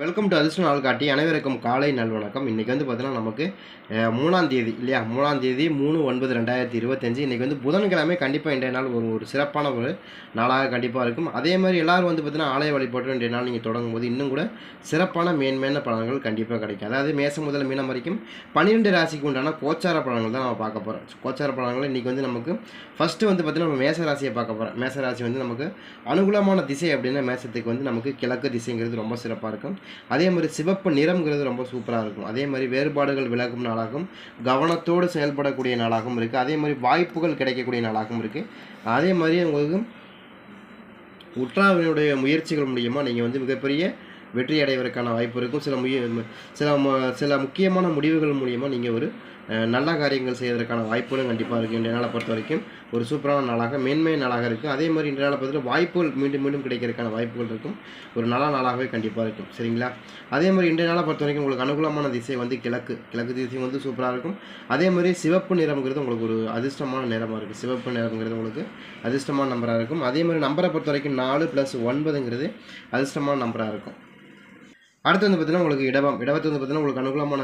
Welcome to அதிர்ஷ்ட நாள் காட்டி அனைவருக்கும் காலை நல்வணக்கம். இன்றைக்கி வந்து பார்த்தீங்கன்னா நமக்கு மூணாம் தேதி இல்லையா? மூணாம் தேதி மூணு ஒன்பது ரெண்டாயிரத்தி இருபத்தஞ்சு. இன்றைக்கி வந்து புதன்கிழமை கண்டிப்பாக இன்றைய நாள் ஒரு ஒரு சிறப்பான ஒரு நாளாக கண்டிப்பாக இருக்கும். அதே மாதிரி எல்லாரும் வந்து பார்த்தீங்கன்னா ஆலய வழிபாட்டு இன்றைய நாள் நீங்கள் தொடங்கும் போது இன்னும் கூட சிறப்பான மேன்மையான பலன்கள் கண்டிப்பாக கிடைக்கும். அதாவது மேசம் முதல் மீனம் வரைக்கும் பன்னிரெண்டு ராசிக்கு உண்டான கோச்சார பலன்கள் தான் நம்ம பார்க்க போகிறோம் கோச்சார பலன்கள் இன்றைக்கி வந்து நமக்கு ஃபஸ்ட்டு வந்து பார்த்தீங்கன்னா நம்ம மேச ராசியை பார்க்க போகிறோம் மேச ராசி வந்து நமக்கு அனுகூலமான திசை அப்படின்னா மேசத்துக்கு வந்து நமக்கு கிழக்கு திசைங்கிறது ரொம்ப சிறப்பாக இருக்கும். அதே மாதிரி சிவப்பு நிறம்ங்கிறது ரொம்ப சூப்பராக இருக்கும். அதே மாதிரி வேறுபாடுகள் விலகும் நாளாகவும் கவனத்தோடு செயல்படக்கூடிய நாளாகவும் இருக்குது அதே மாதிரி வாய்ப்புகள் கிடைக்கக்கூடிய நாளாகவும் இருக்குது அதே மாதிரி உங்களுக்கு உற்றாவினுடைய முயற்சிகள் மூலியமாக நீங்கள் வந்து மிகப்பெரிய வெற்றி அடைவதற்கான வாய்ப்பு இருக்கும். சில முய சில சில முக்கியமான முடிவுகள் மூலியமாக நீங்கள் ஒரு நல்ல காரியங்கள் செய்வதற்கான வாய்ப்புகளும் கண்டிப்பாக இருக்குது இன்றைய நாளை பொறுத்த வரைக்கும் ஒரு சூப்பரான நாளாக மேன்மை நாளாக இருக்குது அதே மாதிரி இன்றைய நாளை பொறுத்த வாய்ப்புகள் மீண்டும் மீண்டும் கிடைக்கிறதுக்கான வாய்ப்புகள் இருக்கும். ஒரு நல்ல நாளாகவே கண்டிப்பாக இருக்கும். சரிங்களா? அதே மாதிரி இன்றைய நாளை பொறுத்த வரைக்கும் உங்களுக்கு அனுகூலமான திசை வந்து கிழக்கு. கிழக்கு திசை வந்து சூப்பராக இருக்கும். அதே மாதிரி சிவப்பு நிறம்ங்கிறது உங்களுக்கு ஒரு அதிர்ஷ்டமான நிறமாக இருக்குது சிவப்பு நிறம்ங்கிறது உங்களுக்கு அதிர்ஷ்டமான நம்பராக இருக்கும். அதே மாதிரி நம்பரை பொறுத்த வரைக்கும் நாலு ப்ளஸ் ஒன்பதுங்கிறது அதிர்ஷ்டமான நம்பராக இருக்கும். அடுத்து வந்து பார்த்தீங்கன்னா உங்களுக்கு இடவம். இடவத்து வந்து பார்த்தீங்கன்னா உங்களுக்கு அனுகூலமான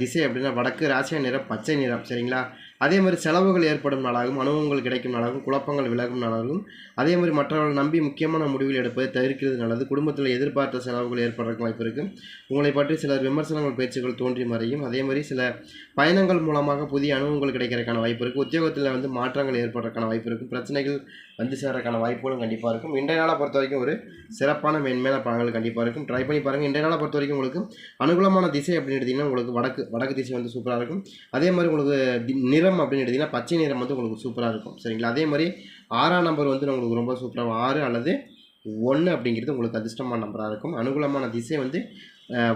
திசை அப்படின்னா வடக்கு ராசியா நிறம் பச்சை நிறம் சரிங்களா? அதே மாதிரி செலவுகள் ஏற்படும் நாளாகவும் அனுபவங்கள் கிடைக்கும் நாளாகவும் குழப்பங்கள் விலகும் நாளாகவும் அதே மாதிரி மற்றவர்கள் நம்பி முக்கியமான முடிவுகள் எடுப்பதை தவிர்க்கிறது நல்லது. குடும்பத்தில் எதிர்பார்த்த செலவுகள் ஏற்படுறதுக்கு வாய்ப்பு இருக்குது உங்களை பற்றி சில விமர்சனங்கள் பேச்சுகள் தோன்றி மறையும். அதே மாதிரி சில பயணங்கள் மூலமாக புதிய அனுபவங்கள் கிடைக்கிறதுக்கான வாய்ப்பு இருக்குது உத்தியோகத்தில் வந்து மாற்றங்கள் ஏற்படுறதுக்கான வாய்ப்பு இருக்கும் பிரச்சனைகள் வந்து சேர்றதுக்கான வாய்ப்புகளும் கண்டிப்பாக இருக்கும். இன்றைய நாளை பொறுத்த வரைக்கும் ஒரு சிறப்பான மேன்மையான பலன்கள் கண்டிப்பாக இருக்கும். ட்ரை பண்ணி பாருங்கள் இன்றைய நாளை பொறுத்த வரைக்கும் உங்களுக்கு அனுகூலமான திசை அப்படின்னு எடுத்திங்கன்னா உங்களுக்கு வடக்கு வடக்கு திசை வந்து சூப்பராக இருக்கும். அதே மாதிரி உங்களுக்கு நிறம் அப்படின்னு எடுத்திங்கன்னா பச்சை நிறம் வந்து உங்களுக்கு சூப்பராக இருக்கும். சரிங்களா? அதே மாதிரி ஆறாம் நம்பர் வந்து உங்களுக்கு ரொம்ப சூப்பராக ஆறு அல்லது ஒன்று அப்படிங்கிறது உங்களுக்கு அதிர்ஷ்டமான நம்பராக இருக்கும். அனுகூலமான திசை வந்து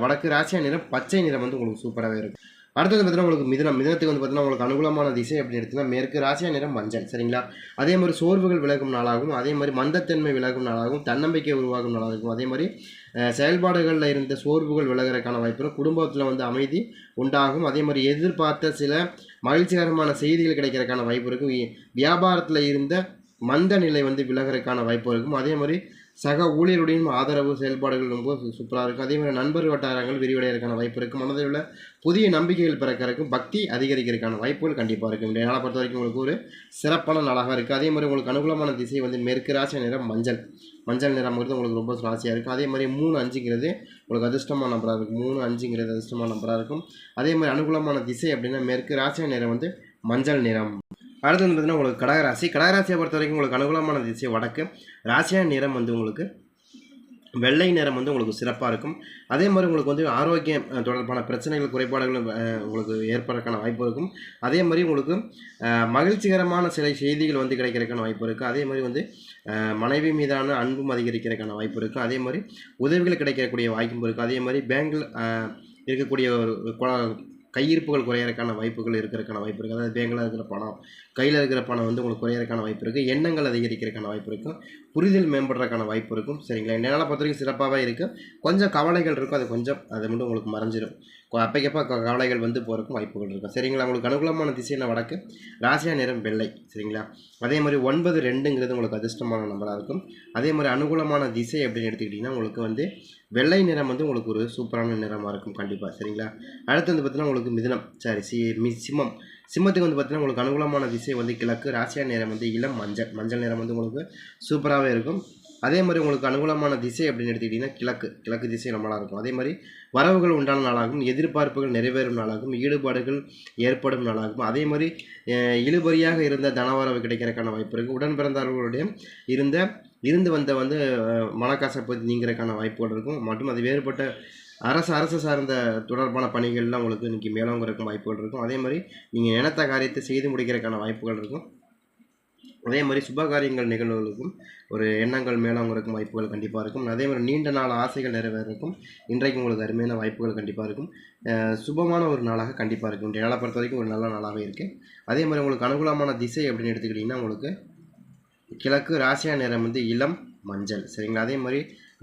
வடக்கு ராசியா நிறம் பச்சை நிறம் வந்து உங்களுக்கு சூப்பராகவே இருக்கும். அடுத்தது பார்த்தீங்கன்னா உங்களுக்கு மிதனம் மிதனத்துக்கு வந்து பார்த்தீங்கன்னா உங்களுக்கு அனுகூலமான திசை அப்படின்னு எடுத்தீங்கன்னா மேற்கு ராசியா நிறம் மஞ்சள் சரிங்களா? அதே மாதிரி சோர்வுகள் விலகும் நாளாகவும் அதே மாதிரி மந்தத்தன்மை விலகும் நாளாகவும் தன்னம்பிக்கை உருவாகும் நாளாகும் அதே மாதிரி செயல்பாடுகளில் இருந்த சோர்வுகள் விலகிறதுக்கான வாய்ப்பு இருக்கும். குடும்பத்தில் வந்து அமைதி உண்டாகும். அதே மாதிரி எதிர்பார்த்த சில மகிழ்ச்சிகரமான செய்திகள் கிடைக்கிறதுக்கான வாய்ப்பு இருக்கும். வியாபாரத்தில் இருந்த மந்த நிலை வந்து விலகிறதுக்கான வாய்ப்பு இருக்கும். அதே மாதிரி சக ஊழியருடையும் ஆதரவு செயல்பாடுகள் ரொம்ப சூப்பராக இருக்கும் அதே மாதிரி நண்பர் வட்டாரங்கள் விரிவடைகிறதுக்கான வாய்ப்பு இருக்கும் மனதில் உள்ள புதிய நம்பிக்கைகள் பிறக்கிறதுக்கும் பக்தி அதிகரிக்கிறதுக்கான வாய்ப்புகள் கண்டிப்பாக இருக்கும் இந்த நாளை பொறுத்த வரைக்கும் உங்களுக்கு ஒரு சிறப்பான நாளாக இருக்குது அதே மாதிரி உங்களுக்கு அனுகூலமான திசை வந்து மேற்கு ராசி நிறம் மஞ்சள். மஞ்சள் நிறம்ங்கிறது உங்களுக்கு ரொம்ப ராசியாக இருக்கும் அதே மாதிரி மூணு அஞ்சுங்கிறது உங்களுக்கு அதிர்ஷ்டமான நம்பராக இருக்கும் மூணு அஞ்சுங்கிறது அதிர்ஷ்டமான நம்பராக இருக்கும். அதே மாதிரி அனுகூலமான திசை அப்படின்னா மேற்கு ராசி நிறம் வந்து மஞ்சள் நிறம். அடுத்து வந்து பார்த்தீங்கன்னா உங்களுக்கு கடகராசி. கடகராசியை பொறுத்த வரைக்கும் உங்களுக்கு அனுகூலமான திசை வடக்கு. ராசியான நிறம் வந்து உங்களுக்கு வெள்ளை நிறம் வந்து உங்களுக்கு சிறப்பாக இருக்கும். அதே மாதிரி உங்களுக்கு வந்து ஆரோக்கியம் தொடர்பான பிரச்சனைகள் குறைபாடுகள் உங்களுக்கு ஏற்படுறதுக்கான வாய்ப்பு இருக்கும். அதே மாதிரி உங்களுக்கு மகிழ்ச்சிகரமான சில செய்திகள் வந்து கிடைக்கிறதுக்கான வாய்ப்பு இருக்குது அதே மாதிரி வந்து மனைவி மீதான அன்பும் அதிகரிக்கிறதுக்கான வாய்ப்பு இருக்குது அதே மாதிரி உதவிகள் கிடைக்கக்கூடிய வாய்ப்பும் இருக்குது அதே மாதிரி பேங்கில் இருக்கக்கூடிய ஒரு கையிருப்புகள் குறையறக்கான வாய்ப்புகள் இருக்கிறதுக்கான வாய்ப்பு இருக்குது. அதாவது பேங்கில் இருக்கிற பணம் கையில் இருக்கிற பணம் வந்து உங்களுக்கு குறையறக்கான வாய்ப்பு இருக்குது. எண்ணங்கள் அதிகரிக்கிறதுக்கான வாய்ப்பு இருக்கும் புரிதல் மேம்படுறதுக்கான வாய்ப்பு இருக்கும். சரிங்களா? என்னால் பொறுத்தவரைக்கும் பொறுத்த வரைக்கும் சிறப்பாகவே இருக்குது. கொஞ்சம் கவலைகள் இருக்கும். அது கொஞ்சம் அது மட்டும் உங்களுக்கு மறைஞ்சிடும் அப்பைக்கப்போ கவலைகள் வந்து போகிறக்கும் வாய்ப்புகள் இருக்கும். சரிங்களா? உங்களுக்கு அனுகூலமான திசையில் வடக்கு ராசியா நிறம் வெள்ளை. சரிங்களா? அதே மாதிரி ஒன்பது ரெண்டுங்கிறது உங்களுக்கு அதிர்ஷ்டமான நம்பராக இருக்கும். அதே மாதிரி அனுகூலமான திசை அப்படின்னு எடுத்துக்கிட்டிங்கன்னா உங்களுக்கு வந்து வெள்ளை நிறம் வந்து உங்களுக்கு ஒரு சூப்பரான நிறமாக இருக்கும் கண்டிப்பாக சரிங்களா? அடுத்து வந்து பார்த்தீங்கன்னா உங்களுக்கு மிதனம். சாரி சி மி சிம்மம். சிம்மத்துக்கு வந்து பார்த்தீங்கன்னா உங்களுக்கு அனுகூலமான திசை வந்து கிழக்கு ராசியா நிறம் வந்து இளம் மஞ்சள். மஞ்சள் நிறம் வந்து உங்களுக்கு சூப்பராகவே இருக்கும். அதே மாதிரி உங்களுக்கு அனுகூலமான திசை அப்படின்னு எடுத்துக்கிட்டிங்கன்னா கிழக்கு. கிழக்கு திசை நம்மளாக இருக்கும் அதே மாதிரி வரவுகள் உண்டான நாளாகும் எதிர்பார்ப்புகள் நிறைவேறும் நாளாகும் ஈடுபாடுகள் ஏற்படும் நாளாகும். அதே மாதிரி இழுபறியாக இருந்த தனவரவு கிடைக்கிறதுக்கான வாய்ப்பு இருக்குது உடன் பிறந்தவர்களுடைய இருந்த இருந்து வந்த வந்து அஹ், பற்றி நீங்கிறதுக்கான வாய்ப்புகள் இருக்கும். மற்றும் அது வேறுபட்ட அரசு அரசு சார்ந்த தொடர்பான பணிகள்லாம் உங்களுக்கு இன்றைக்கி மேலோங்கிறதுக்கும் வாய்ப்புகள் இருக்கும். அதே மாதிரி நீங்கள் நினைத்த காரியத்தை செய்து முடிக்கிறதுக்கான வாய்ப்புகள் இருக்கும். அதே மாதிரி சுப காரியங்கள் நிகழ்வுகளுக்கும் ஒரு எண்ணங்கள் மேலோங்கிறதுக்கும் வாய்ப்புகள் கண்டிப்பாக இருக்கும். அதே மாதிரி நீண்ட நாள் ஆசைகள் நிறைவேறக்கும். இன்றைக்கு உங்களுக்கு அருமையான வாய்ப்புகள் கண்டிப்பாக இருக்கும். சுபமான ஒரு நாளாக கண்டிப்பாக இருக்கும். இன்றைய நாளை பொறுத்த வரைக்கும் ஒரு நல்ல நாளாகவே இருக்குது அதே மாதிரி உங்களுக்கு அனுகூலமான திசை அப்படின்னு எடுத்துக்கிட்டிங்கன்னா உங்களுக்கு கிழக்கு ராசியா நிறம் வந்து இளம் மஞ்சள். சரிங்களா? அதே மாதிரி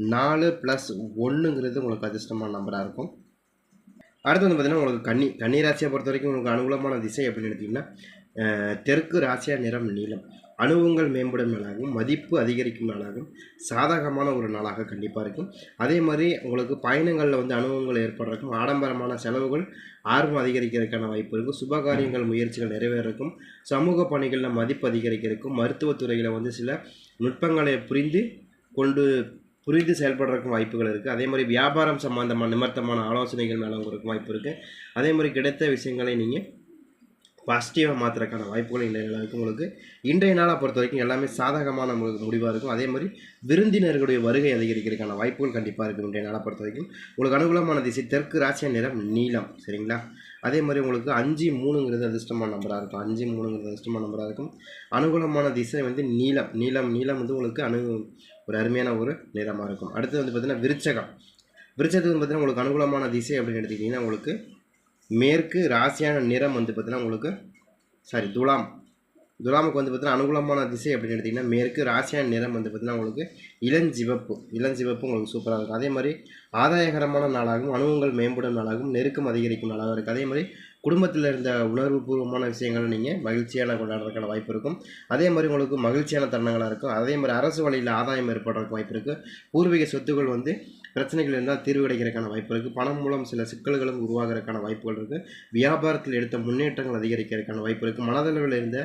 நாலு ப்ளஸ் ஒன்றுங்கிறது உங்களுக்கு அதிர்ஷ்டமான நம்பராக இருக்கும். அடுத்து வந்து பார்த்திங்கன்னா உங்களுக்கு கன்னி கன்னி ராசியை பொறுத்த வரைக்கும் உங்களுக்கு அனுகூலமான திசை அப்படின்னு எடுத்திங்கன்னா அஹ், தெற்கு ராசியா நிறம் நீளம். அனுபவங்கள் மேம்படும் நாளாகவும் மதிப்பு அதிகரிக்கும் நாளாகவும் சாதகமான ஒரு நாளாக கண்டிப்பாக இருக்கும். அதே மாதிரி உங்களுக்கு பயணங்களில் வந்து அனுபவங்கள் ஏற்படுறதுக்கும் ஆடம்பரமான செலவுகள் ஆர்வம் அதிகரிக்கிறதுக்கான வாய்ப்பு இருக்கும். சுபகாரியங்கள் முயற்சிகள் நிறைவேறக்கும். சமூக பணிகளில் மதிப்பு அதிகரிக்கிறதுக்கும் மருத்துவத்துறையில் வந்து சில நுட்பங்களை புரிந்து கொண்டு புரிந்து செயல்படுறதுக்கும் வாய்ப்புகள் இருக்குது அதே மாதிரி வியாபாரம் சம்பந்தமான நிமித்தமான ஆலோசனைகள் மேலே உங்களுக்கு வாய்ப்பு இருக்குது அதே மாதிரி கிடைத்த விஷயங்களை நீங்கள் பாசிட்டிவாக மாற்றுறதுக்கான வாய்ப்புகள் இன்றைய நாளுக்கு உங்களுக்கு. இன்றைய நாளை பொறுத்த வரைக்கும் எல்லாமே சாதகமான உங்களுக்கு முடிவாக இருக்கும். அதே மாதிரி விருந்தினர்களுடைய வருகை அதிகரிக்கிறதுக்கான வாய்ப்புகள் கண்டிப்பாக இருக்கும் இன்றைய நாளை பொறுத்த வரைக்கும். உங்களுக்கு அனுகூலமான திசை தெற்கு ராசிய நிறம் நீளம் சரிங்களா? அதே மாதிரி உங்களுக்கு அஞ்சு மூணுங்கிறது அதிர்ஷ்டமான நம்பராக இருக்கும். அஞ்சு மூணுங்கிறது அதிர்ஷ்டமான நம்பராக இருக்கும். அனுகூலமான திசை வந்து நீளம் நீளம் நீளம் வந்து உங்களுக்கு அனு ஒரு அருமையான ஒரு நிறமாக இருக்கும். அடுத்து வந்து பார்த்திங்கன்னா விருச்சகம். விருச்சத்துக்கு வந்து பார்த்திங்கன்னா உங்களுக்கு அனுகூலமான திசை அப்படின்னு எடுத்துக்கிட்டிங்கன்னா உங்களுக்கு மேற்கு ராசியான நிறம் வந்து பார்த்திங்கன்னா உங்களுக்கு சாரி துலாம். துலாமுக்கு வந்து பார்த்திங்கன்னா அனுகூலமான திசை அப்படின்னு எடுத்திங்கன்னா மேற்கு ராசியான நிறம் வந்து பார்த்திங்கன்னா உங்களுக்கு இளஞ்சிவப்பு. இளஞ்சிவப்பு உங்களுக்கு சூப்பராக இருக்கும். அதே மாதிரி ஆதாயகரமான நாளாகவும் அனுபவங்கள் மேம்படும் நாளாகவும் நெருக்கம் அதிகரிக்கும் நாளாகவும் இருக்குது அதே மாதிரி குடும்பத்தில் இருந்த உணர்வு பூர்வமான விஷயங்களை நீங்கள் மகிழ்ச்சியான கொண்டாடுறதுக்கான வாய்ப்பு இருக்கும். அதே மாதிரி உங்களுக்கு மகிழ்ச்சியான தருணங்களாக இருக்கும். அதே மாதிரி அரசு வழியில் ஆதாயம் ஏற்படுறதுக்கு வாய்ப்பு இருக்குது பூர்வீக சொத்துக்கள் வந்து பிரச்சனைகள் இருந்தால் தீர்வு கிடைக்கிறதுக்கான வாய்ப்பு இருக்குது பணம் மூலம் சில சிக்கல்களும் உருவாகிறதுக்கான வாய்ப்புகள் இருக்குது வியாபாரத்தில் எடுத்த முன்னேற்றங்கள் அதிகரிக்கிறதுக்கான வாய்ப்பு இருக்குது மனதளவில் இருந்த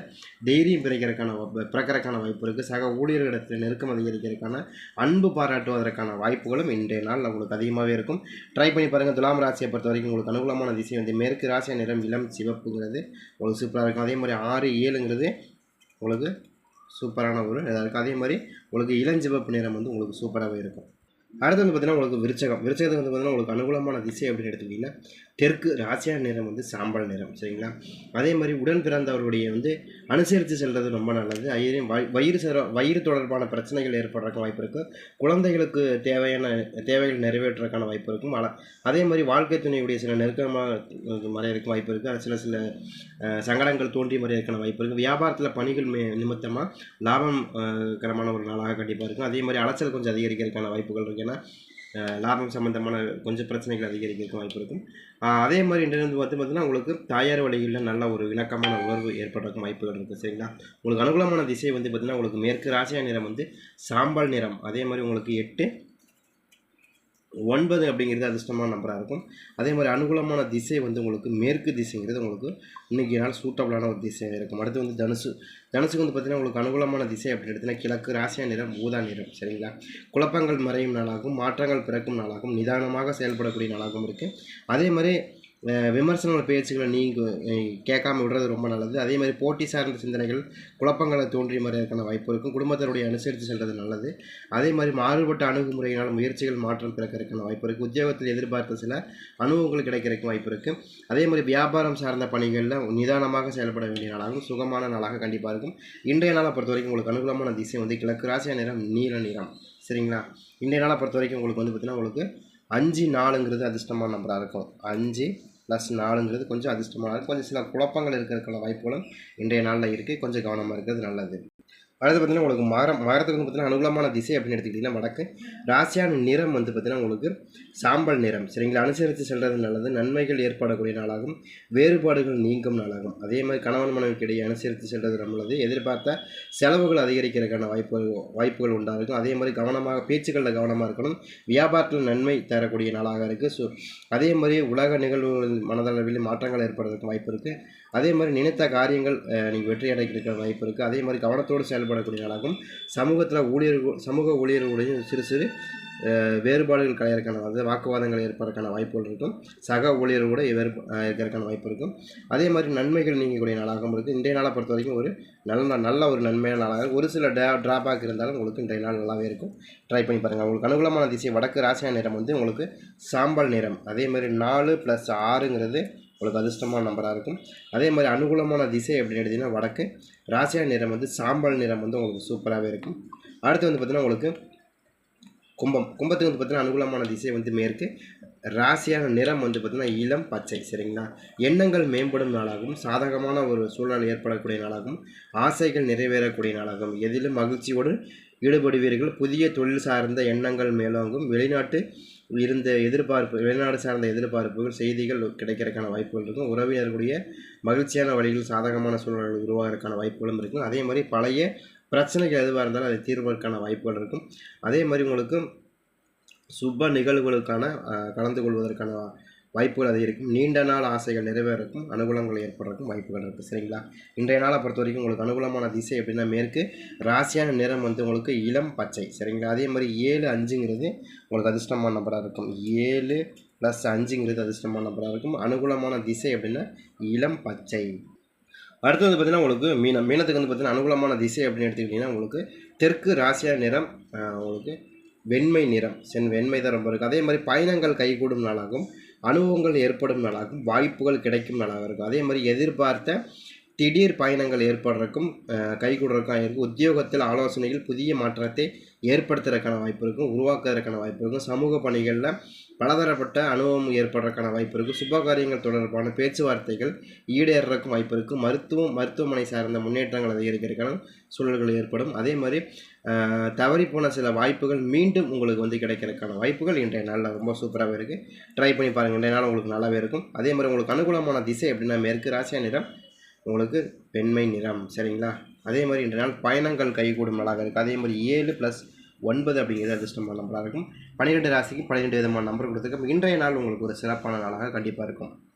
தைரியம் பிறக்கிறதுக்கான பிறக்கிறதுக்கான வாய்ப்பு இருக்குது சக ஊழியர்களிடத்தில் நெருக்கம் அதிகரிக்கிறதுக்கான அன்பு பாராட்டுவதற்கான வாய்ப்புகளும் இன்றைய நாள் உங்களுக்கு அதிகமாகவே இருக்கும். ட்ரை பண்ணி பாருங்கள் துலாம் ராசியை பொறுத்த வரைக்கும் உங்களுக்கு அனுகூலமான திசை வந்து மேற்கு ராசிய நிறம் இளம் சிவப்புங்கிறது. உங்களுக்கு சூப்பராக இருக்கும். அதே மாதிரி ஆறு ஏழுங்கிறது உங்களுக்கு சூப்பரான ஒரு இதாக இருக்குது அதே மாதிரி உங்களுக்கு இளஞ்சிவப்பு நிறம் வந்து உங்களுக்கு சூப்பராகவே இருக்கும். அடுத்து வந்து பார்த்தீங்கன்னா உங்களுக்கு விருச்சகம். விருச்சகத்துக்கு வந்து பார்த்தீங்கன்னா உங்களுக்கு அனுகூலமான திசை அப்படின்னு எடுத்துக்கிட்டிங்கன்னா தெற்கு ராசியா நிறம் வந்து சாம்பல் நிறம் சரிங்களா? அதே மாதிரி உடன் பிறந்தவர்களுடைய வந்து அனுசரித்து செல்வது ரொம்ப நல்லது. அதே வயிறு சர வயிறு தொடர்பான பிரச்சனைகள் ஏற்படுறதுக்கு வாய்ப்பு இருக்கும் குழந்தைகளுக்கு தேவையான தேவைகள் நிறைவேற்றுறதுக்கான வாய்ப்பு இருக்கும். ஆனால் அதே மாதிரி வாழ்க்கை துணையுடைய சில நெருக்கமாக மறையறதுக்கு வாய்ப்பு இருக்குது சில சில சங்கடங்கள் தோன்றி மறையறதுக்கான வாய்ப்பு இருக்குது வியாபாரத்தில் பணிகள் மே நிமித்தமாக லாபம் கரமான ஒரு நாளாக கண்டிப்பாக இருக்கும். அதே மாதிரி அலைச்சல் கொஞ்சம் அதிகரிக்கிறதுக்கான வாய்ப்புகள் இருக்குது ஏன்னா லாபம் சம்மந்தமான கொஞ்சம் பிரச்சனைகள் அதிகரிக்கிறதுக்கு வாய்ப்பு இருக்கும். அதே மாதிரி இன்றைய வந்து பார்த்து பார்த்தீங்கன்னா உங்களுக்கு தாயார் வழியில் நல்ல ஒரு இணக்கமான உணர்வு ஏற்படுறதுக்கு வாய்ப்புகள் இருக்குது சரிங்களா? உங்களுக்கு அனுகூலமான திசை வந்து பார்த்திங்கன்னா உங்களுக்கு மேற்கு ராசியா நிறம் வந்து சாம்பல் நிறம் அதே மாதிரி உங்களுக்கு எட்டு ஒன்பது அப்படிங்கிறது அதிர்ஷ்டமான நம்பராக இருக்கும். அதே மாதிரி அனுகூலமான திசை வந்து உங்களுக்கு மேற்கு திசைங்கிறது உங்களுக்கு இன்றைக்கி நாள் சூட்டபிளான ஒரு திசையாக இருக்கும். அடுத்து வந்து தனுசு. தனுசுக்கு வந்து பார்த்திங்கன்னா உங்களுக்கு அனுகூலமான திசை அப்படின்னு எடுத்தீங்கன்னா கிழக்கு ராசியா நிறம் ஊதா நிறம். சரிங்களா? குழப்பங்கள் மறையும் நாளாகவும் மாற்றங்கள் பிறக்கும் நாளாகவும் நிதானமாக செயல்படக்கூடிய நாளாகவும் இருக்குது அதே மாதிரி விமர்சன விமர்சனங்கள் பேச்சுகளை நீங்கள் கேட்காம விடுறது ரொம்ப நல்லது. அதே மாதிரி போட்டி சார்ந்த சிந்தனைகள் குழப்பங்களை தோன்றிய மாதிரியான வாய்ப்பு இருக்கும். குடும்பத்தினுடைய அனுசரித்து செல்வது நல்லது. அதே மாதிரி மாறுபட்ட அணுகுமுறையினால் முயற்சிகள் மாற்றம் பிறக்கிறதுக்கான வாய்ப்பு இருக்குது உத்தியோகத்தில் எதிர்பார்த்த சில அனுபவங்கள் கிடைக்கிறதுக்கு வாய்ப்பு இருக்குது அதே மாதிரி வியாபாரம் சார்ந்த பணிகளில் நிதானமாக செயல்பட வேண்டிய நாளாகவும் சுகமான நாளாக கண்டிப்பாக இருக்கும். இன்றைய நாளை பொறுத்த வரைக்கும் உங்களுக்கு அனுகூலமான திசை வந்து கிழக்கு ராசியா நிறம் நீல நிறம். சரிங்களா? இன்றைய நாளை பொறுத்த வரைக்கும் உங்களுக்கு வந்து பார்த்திங்கன்னா உங்களுக்கு அஞ்சு நாலுங்கிறது அதிர்ஷ்டமான நம்பராக இருக்கும். அஞ்சு ப்ளஸ் நாலுங்கிறது கொஞ்சம் அதிர்ஷ்டமாக இருக்கும் கொஞ்சம் சில குழப்பங்கள் இருக்கிறதுக்கான வாய்ப்புகளும் இன்றைய நாளில் இருக்குது கொஞ்சம் கவனமாக இருக்கிறது நல்லது. அடுத்து பார்த்தீங்கன்னா உங்களுக்கு மரம் மரத்துக்கு வந்து பார்த்தீங்கன்னா அனுகூலமான திசை அப்படின்னு எடுத்துக்கிட்டிங்கன்னா வடக்கு. ராசியான நிறம் வந்து பார்த்தீங்கன்னா உங்களுக்கு சாம்பல் நிறம். சரிங்களா? அனுசரித்து செல்வது நல்லது. நன்மைகள் ஏற்படக்கூடிய நாளாகும். வேறுபாடுகள் நீங்கும் நாளாகும். அதே மாதிரி கணவன் மனைவிக்கு இடையே அனுசரித்து செல்வது நல்லது. எதிர்பார்த்த செலவுகள் அதிகரிக்கிறதுக்கான வாய்ப்பு வாய்ப்புகள் உண்டாகும். அதே மாதிரி கவனமாக பேச்சுக்களில் கவனமாக இருக்கணும். வியாபாரத்தில் நன்மை தரக்கூடிய நாளாக இருக்குது ஸோ அதே மாதிரி உலக நிகழ்வுகள் மனதளவில் மாற்றங்கள் ஏற்படுறதுக்கு வாய்ப்பு இருக்குது அதே மாதிரி நினைத்த காரியங்கள் நீங்கள் வெற்றி அடைக்கிறதுக்கு வாய்ப்பு இருக்குது அதே மாதிரி கவனத்தோடு செயல்படக்கூடிய நாளாகும் சமூகத்தில் ஊழியர்கள் சமூக ஊழியர்களுடைய சிறு சிறு வேறுபாடுகள் கலையிறக்கான அதாவது வாக்குவாதங்கள் ஏற்படுறதுக்கான வாய்ப்புகள் இருக்கும். சக ஊழியர்களோட வேறு அஹ், இருக்கிறதுக்கான வாய்ப்பு இருக்கும். அதே மாதிரி நன்மைகள் நீங்கக்கூடிய நாளாகவும் இருக்குது இன்றைய நாளை பொறுத்த வரைக்கும் ஒரு நல்ல நல்ல ஒரு நன்மையான நாளாக இருக்கும். ஒரு சில டே ட்ராபேக் இருந்தாலும் உங்களுக்கு இன்றைய நாள் நல்லாவே இருக்கும். ட்ரை பண்ணி பாருங்கள் உங்களுக்கு அனுகூலமான திசை வடக்கு ராசியான நிறம் வந்து உங்களுக்கு சாம்பல் நிறம் அதே மாதிரி நாலு ப்ளஸ் ஆறுங்கிறது உங்களுக்கு அதிர்ஷ்டமான நம்பராக இருக்கும். அதே மாதிரி அனுகூலமான திசை அப்படின்னு எடுத்தீங்கன்னா வடக்கு ராசியான நிறம் வந்து சாம்பல் நிறம் வந்து உங்களுக்கு சூப்பராகவே இருக்கும். அடுத்து வந்து பார்த்திங்கன்னா உங்களுக்கு கும்பம். கும்பத்துக்கு வந்து பார்த்தீங்கன்னா அனுகூலமான திசை வந்து மேற்கு. ராசியான நிறம் வந்து பார்த்திங்கன்னா இளம் பச்சை. சரிங்களா? எண்ணங்கள் மேம்படும் நாளாகவும் சாதகமான ஒரு சூழல் ஏற்படக்கூடிய நாளாகவும் ஆசைகள் நிறைவேறக்கூடிய நாளாகவும் எதிலும் மகிழ்ச்சியோடு ஈடுபடுவீர்கள். புதிய தொழில் சார்ந்த எண்ணங்கள் மேலோங்கும். வெளிநாட்டு இருந்த எதிர்பார்ப்பு வெளிநாடு சார்ந்த எதிர்பார்ப்புகள் செய்திகள் கிடைக்கிறதுக்கான வாய்ப்புகள் இருக்கும். உறவினர்களுடைய மகிழ்ச்சியான வழிகள் சாதகமான சூழ்நிலைகள் உருவாகிறதுக்கான வாய்ப்புகளும் இருக்கும். அதே மாதிரி பழைய பிரச்சனைகள் எதுவாக இருந்தாலும் அதை தீர்வதற்கான வாய்ப்புகள் இருக்கும். அதே மாதிரி உங்களுக்கு சுப நிகழ்வுகளுக்கான கலந்து கொள்வதற்கான வாய்ப்புகள் அதிகரிக்கும். நீண்ட நாள் ஆசைகள் நிறைவேறக்கும். அனுகூலங்கள் ஏற்படுறதுக்கும் வாய்ப்புகள் இருக்குது சரிங்களா? இன்றைய நாளை பொறுத்த வரைக்கும் உங்களுக்கு அனுகூலமான திசை எப்படின்னா மேற்கு ராசியான நிறம் வந்து உங்களுக்கு இளம் பச்சை. சரிங்களா? அதே மாதிரி ஏழு அஞ்சுங்கிறது உங்களுக்கு அதிர்ஷ்டமான நம்பராக இருக்கும். ஏழு ப்ளஸ் அஞ்சுங்கிறது அதிர்ஷ்டமான நம்பராக இருக்கும். அனுகூலமான திசை எப்படின்னா இளம் பச்சை. அடுத்து வந்து பார்த்திங்கன்னா உங்களுக்கு மீனம். மீனத்துக்கு வந்து பார்த்திங்கன்னா அனுகூலமான திசை அப்படின்னு எடுத்துக்கிட்டிங்கன்னா உங்களுக்கு தெற்கு ராசியா நிறம் உங்களுக்கு வெண்மை நிறம். சென் வெண்மை தான் ரொம்ப இருக்கும் அதே மாதிரி பயணங்கள் கைகூடும் நாளாகும். அனுபவங்கள் ஏற்படும் நாளாகும் வாய்ப்புகள் கிடைக்கும் மேலாக இருக்கும். அதே மாதிரி எதிர்பார்த்த திடீர் பயணங்கள் ஏற்படுறதுக்கும் கைகூடுறதுக்கும் இருக்கும் உத்தியோகத்தில் ஆலோசனைகள் புதிய மாற்றத்தை ஏற்படுத்துறதுக்கான வாய்ப்பு இருக்கும் உருவாக்குறதுக்கான வாய்ப்பு இருக்கும். சமூக பணிகளில் பலதரப்பட்ட அனுபவம் ஏற்படுறதுக்கான வாய்ப்பு இருக்குது சுப காரியங்கள் தொடர்பான பேச்சுவார்த்தைகள் ஈடேறதுக்கும் வாய்ப்பு இருக்குது மருத்துவம் மருத்துவமனை சார்ந்த முன்னேற்றங்கள் அதிகரிக்கிறதுக்கான சூழல்கள் ஏற்படும். அதே மாதிரி தவறி தவறிப்போன சில வாய்ப்புகள் மீண்டும் உங்களுக்கு வந்து கிடைக்கிறதுக்கான வாய்ப்புகள் இன்றைய நாளில் ரொம்ப சூப்பராகவே இருக்குது ட்ரை பண்ணி பாருங்கள் இன்றைய நாள் உங்களுக்கு நல்லாவே இருக்கும். அதே மாதிரி உங்களுக்கு அனுகூலமான திசை எப்படின்னா மேற்கு ராசியா நிறம் உங்களுக்கு பெண்மை நிறம். சரிங்களா? அதே மாதிரி இன்றைய நாள் பயணங்கள் கைகூடும் நாளாக இருக்குது அதே மாதிரி ஏழு ப்ளஸ் ஒன்பது அப்படிங்கிறது அதிர்ஷ்டமான நம்பராக இருக்கும். பன்னிரெண்டு ராசிக்கு பன்னிரெண்டு விதமான நம்பர் கொடுத்துருக்கோம். இன்றைய நாள் உங்களுக்கு ஒரு சிறப்பான நாளாக கண்டிப்பாக இருக்கும்.